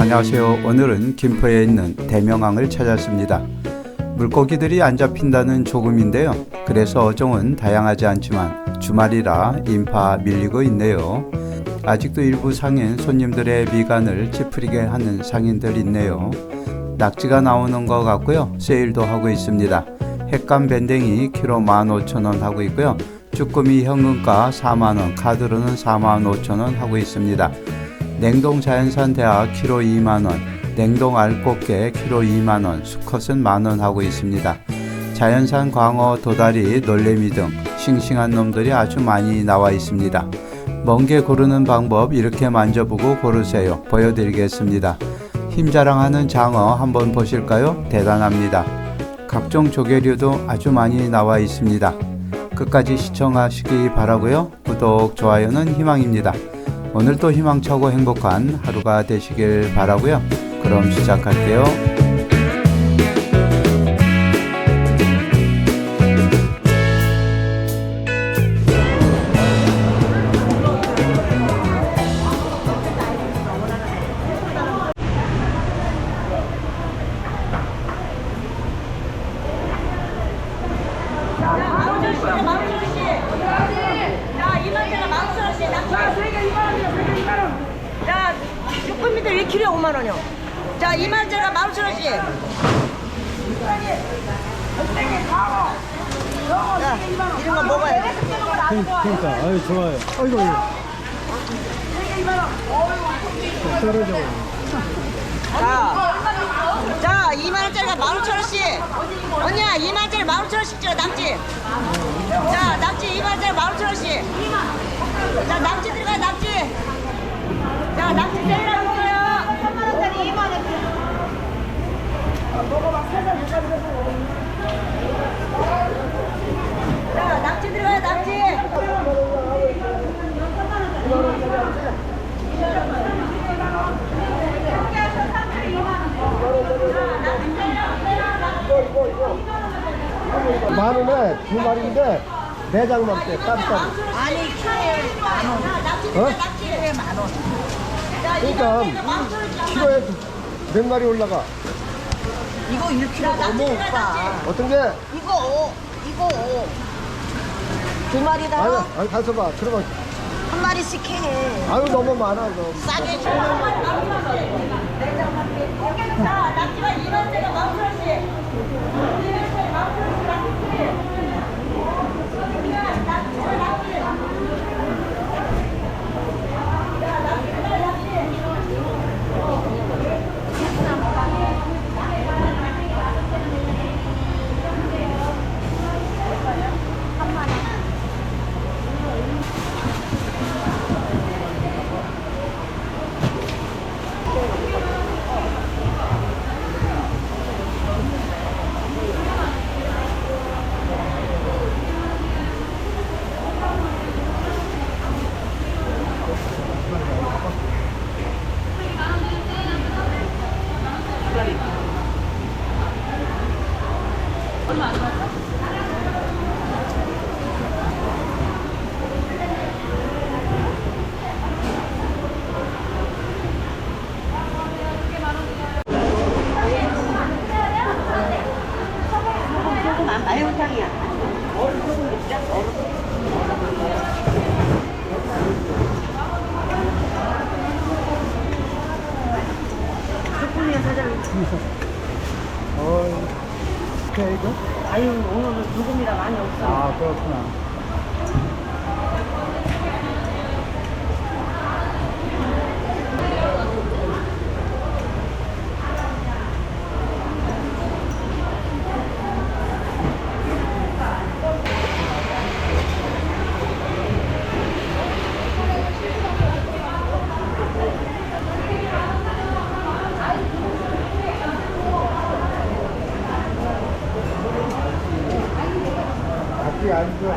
안녕하세요. 오늘은 김포에 있는 대명항을 찾았습니다. 물고기들이 안 잡힌다는 조금인데요. 그래서 어종은 다양하지 않지만 주말이라 인파 밀리고 있네요. 아직도 일부 상인 손님들의 미간을 찌푸리게 하는 상인들 있네요. 낙지가 나오는 것 같고요. 세일도 하고 있습니다. 햇감 밴댕이 키로 15,000원 하고 있고요. 쭈꾸미 현금가 4만원, 카드로는 4만 5천원 하고 있습니다. 냉동 자연산 대하 키로 2만원, 냉동 알꽃게 키로 2만원, 수컷은 만원 하고 있습니다. 자연산 광어, 도다리, 놀래미 등 싱싱한 놈들이 아주 많이 나와 있습니다. 멍게 고르는 방법 이렇게 만져보고 고르세요. 보여드리겠습니다. 힘 자랑하는 장어 한번 보실까요? 대단합니다. 각종 조개류도 아주 많이 나와 있습니다. 끝까지 시청하시기 바라고요. 구독, 좋아요는 희망입니다. 오늘도 희망차고 행복한 하루가 되시길 바라고요. 그럼 시작할게요. 쭈꾸미들 1kg에 5만 원이요. 자, 이만짜리가 만원씩. 자, 이런 거 먹어야 돼. 그러니까 아유 좋아요 아이고 아이고 떨어져 자, 자, 2만 원짜리가 15,000원씩. 언니야, 2만 원짜리 15,000원씩 줘, 낙지. 자, 낙지 2만 원짜리 15,000원씩. 자, 낙지 들어가, 낙지. 자, 낙지 세일하고 있어요. 3만원짜리 2만원. 자, 낙지 들어가요, 낙지. 만 원에 두 마리인데 내장만 빼 따로따로 아니, 키로에 만 원. 어? 낙지에 만 원. 자, 그러니까 2만원짜리 키로에 몇 마리 올라가? 이거 1kg 넘어 오빠. 어떤 게? 이거 오, 이거 오. 두 마리다. 아유 아유 가서 봐. 들어봐 한 마리씩 해. 아유 너무 많아 너 싸게 줘. 자, 낙지가 2만 대가 만 원씩 어이. 그래 이거? 아유 오늘은 누금이라 많이 없어 아 그렇구나 Thank you.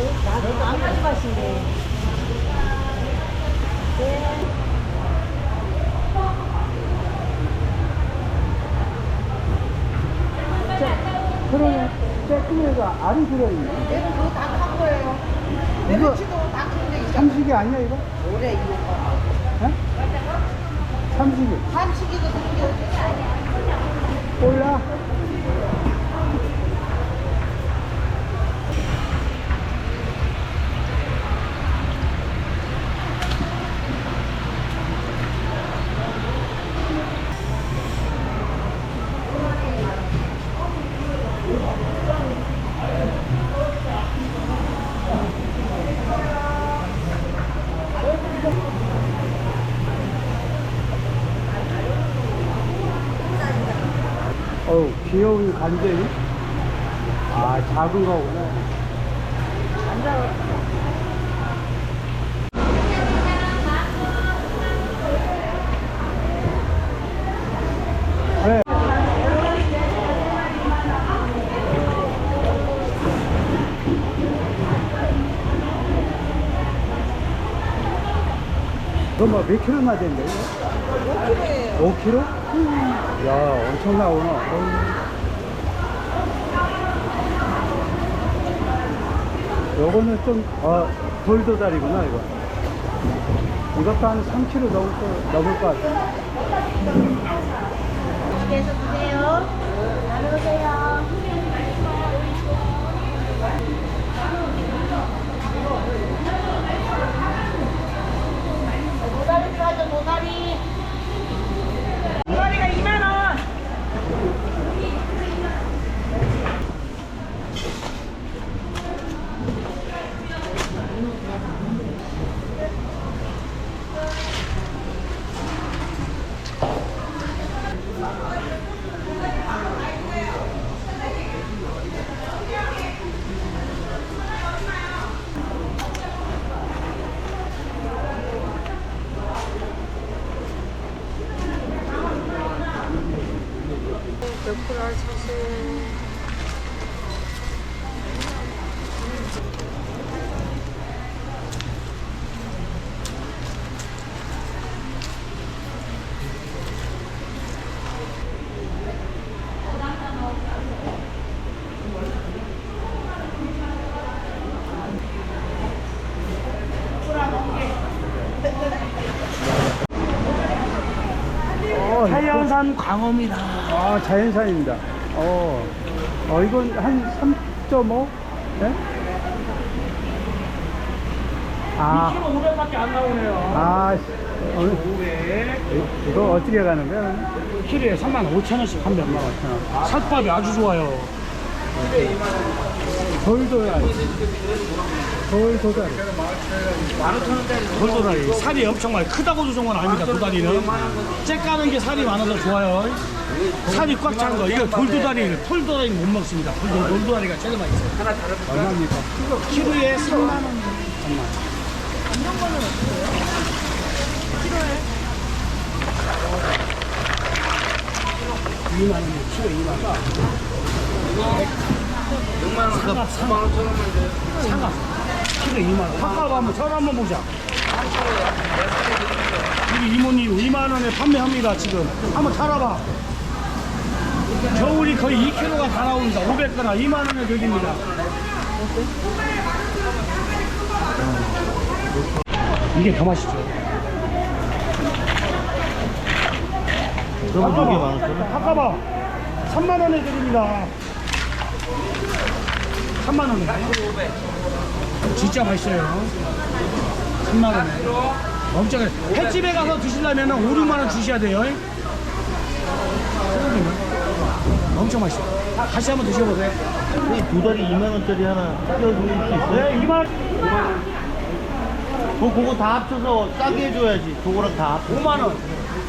네. 알이 들어있네. 얘는 그거 다한 거예요. 이거 다 큰데 삼식이 아니야 이거? 오래 이거. 어? 삼식이. 한식이도 그게 어디 아니야. 몰라. 어우, 귀여운 간쟁이. 아, 작은 거구나. 네. 그럼 뭐몇 킬로나 된대? 5킬로예요. 5킬로? 야, 엄청 나오나. 어우. 요거는 좀, 어, 돌도다리구나, 이거. 이것도 한 3kg 넘을 거, 넘을 것 같아. 계속 드세요. 나누세요. 도다리 도다리. 도다리 자연산 광어입니다. 아, 자연산입니다. 어, 어, 이건 한 3.5? 네? 아, 2kg 500밖에 안 나오네요. 아, 씨, 어느, 500. 이- 이거 어떻게 가는 거야? 키로에 3만 5천 원씩 판매. 어, 살밥이 아주 좋아요. 돌도야. 돌도다리. 돌도다리. 살이 엄청 많이 크다고 좋은 건 아닙니다. 도다리는. 째 까는 게 살이 많아서 좋아요. 살이 꽉 찬 거. 이거 돌도다리. 털도다리는 못 먹습니다. 돌도, 돌도다리가 제일 맛있어요. 얼마입니까? 키로에 3만 원. 이만 원, 키로 2만 원. 6만 원, 사과, 사과, 사과, 키로 2만 원. 사과 한번 썰어 한번 보자. 우리 이모님 2만 원에 판매합니다 지금. 한번 살아봐. 겨울이 거의 2kg가 다 나옵니다. 500g 2만 원에 드립니다. 이게 더 맛있죠. 그럼 이게 많았어요? 아까봐 3만 원에 드립니다. 3만 원에. 진짜 맛있어요. 3만 원에. 엄청 횟집에 가서 드시려면 5, 6만 원 주셔야 돼요. 엄청 맛있어요. 다, 다시 한번 드셔보세요. 두 다리 2만 원짜리 하나 띄워줄 수 있어요? 네, 2만 그 그거 다 합쳐서 싸게 해줘야지. 그거랑 다 합쳐. 5만 원.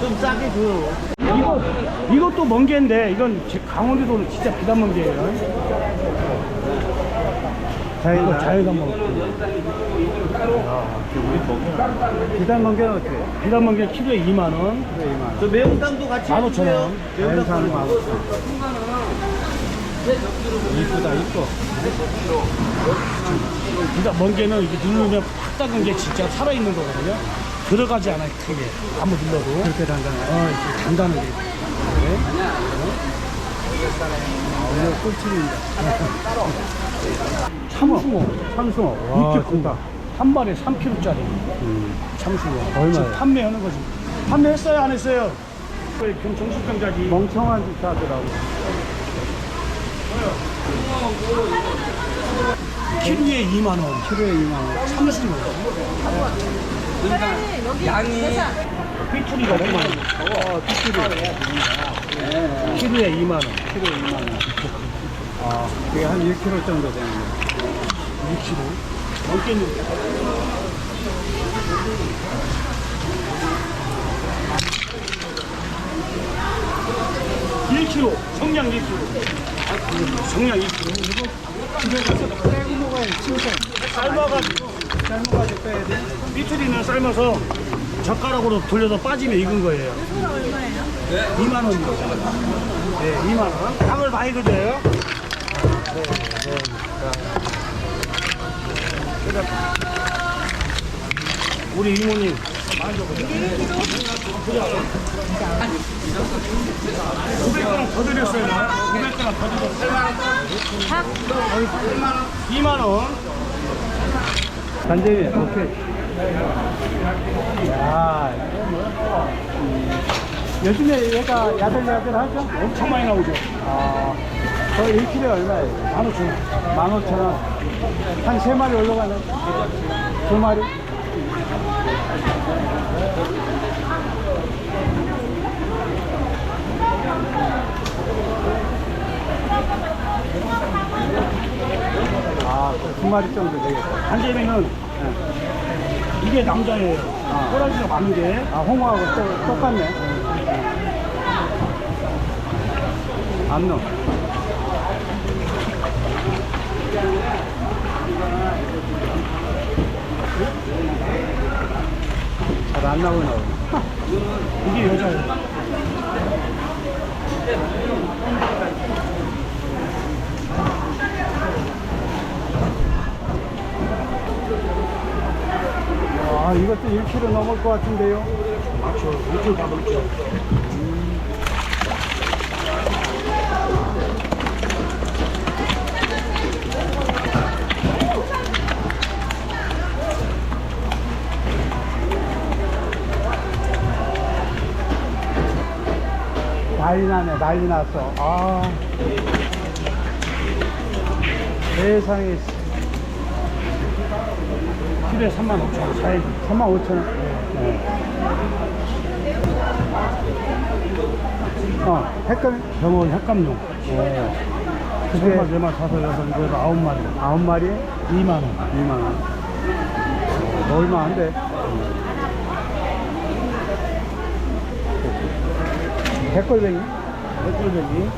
좀 싸게 줘요. 이거 이것도 멍게인데 이건 제 강원도는 진짜 비단 멍게예요. 이거 자연산 멍게. 비단 멍게는 어떻게? 요 비단 멍게 키로에 2만 원. 저 매운탕도 같이 15,000원. 해주세요. 매운탕 자연산 하나. 만 이쁘다 이뻐. 비단 멍게는 이렇게 누르면 팍 닦은 게 진짜 살아있는 거거든요. 들어가지 않아요, 크게. 한번 눌러도. 그렇게 단단해. 어, 이렇게 단단하게. 오늘 꿀팁입니다. 참숭어. 삼숭어. 와, 이렇게 큰다. 한 마리에 3kg짜리 참숭어. 얼마예요? 판매하는 거지. 판매했어요, 안 했어요? 병 정신병자지. 멍청한 짓 하더라고. 키로에 2만 원. 키로에 2만 원. 참숭어. 삐투리가 5만 원. 어, 튀기리. 키로에 2만 원. 키로에 2만 원. 아, 그게 한 1kg 정도 되는 거. 6kg. 넘겠는데. (1kg) 성량 1kg 성량 2kg 이거 집에 가서 빼고 먹어야 진짜 삶아가지고 삶아가지고 빼야 돼 삐투리는 삶아서 젓가락으로 돌려서 빠지면 익은 거예요 2만 원이요 네 2만 원 땅을 많이 그려요 우리 이모님 많이 줘보세요. 500g 더 드렸어요. 500g 더 드렸어요. 2만 원. 단점이 오케이. 야, 요즘에 얘가 야들야들하죠? 엄청 많이 나오죠. 아, 저 1kg에 얼마예요? 15,000원. 15,000원. 한 세마리 올라가네. 두 마리? 아, 두 마리 정도 되겠다. 한 재미는 이게 남자예요. 꼬라지가 많은 게. 아, 홍어하고 또, 똑같네. 암놈. 잘안 보네. 이게 여자예요. 아, 이것도 1kg 넘을 것 같은데요? 맞죠. 이쪽 다 먹죠. 난리 나네, 난리 났어. 아. 세상에, 키로에 3만 5천 원. 사야지. 3만 5천 원. 네. 어, 헷갈려? 병원 횟감용. 네. 세 그게 마리, 네 마리, 다섯, 여섯, 일곱, 아홉 마리. 아홉 마리에 2만 원. 2만 원. 어, 얼마 안 돼. 백골뱅이? 백골뱅이.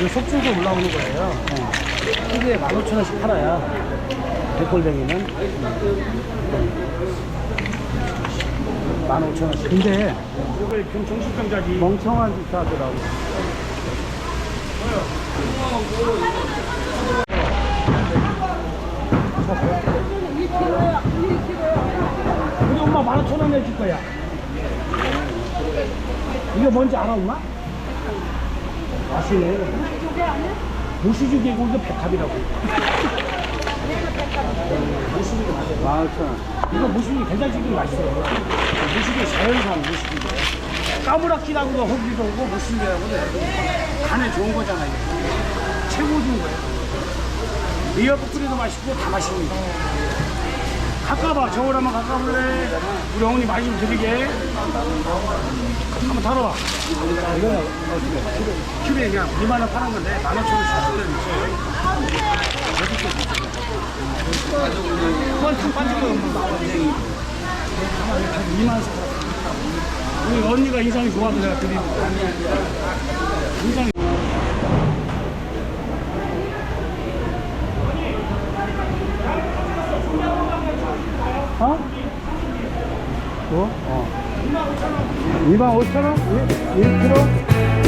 이거 속주도 올라오는 거예요. 키로에 15,000원씩 팔아야 백골뱅이는 15,000원씩. 근데 병 정신병자지. 멍청한 짓 하더라고. 우리 엄마 15,000원 내줄 거야. 이게 뭔지 알아, 엄마? 아시네. 무시죽이고 이거 백합이라고. 만 오천 원. 이거 무시죽이 된장찌개 맛있어요. 무시죽이 자연산 무시죽이. 까무라키라고도 허기도 오고 무시죽이라고 간에 좋은 거잖아요. 최고 좋은 거예요. 미역국 끓여도 맛있고 다 거. 가까봐 저울 한번 가까볼래 우리 어머니 많이 좀 드리게 한번 다뤄봐 이거는 어떻게? 큐에 그냥 2만 원 파는 건데 만 원짜리 주실 때는 있어요 그건 참 빠지고 2만 원 사. 우리 언니가 인상이 좋아서 내가 드리는 인상이 어? 뭐? 어. 2만 5천 원? 1kg?